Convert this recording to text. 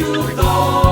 хочу хто.